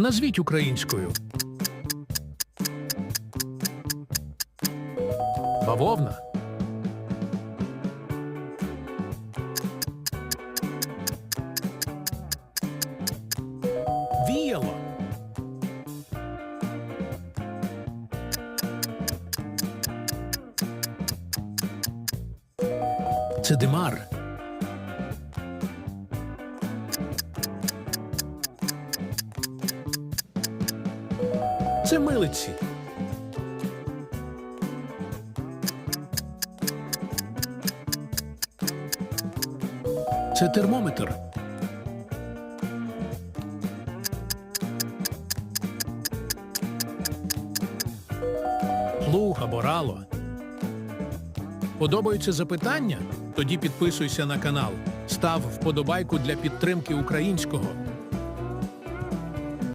Назвіть українською. Бавовна. Віяло. Це Це милиці. Це термометр. Плуг або рало. Подобаються запитання? Тоді підписуйся на канал, став вподобайку для підтримки українського.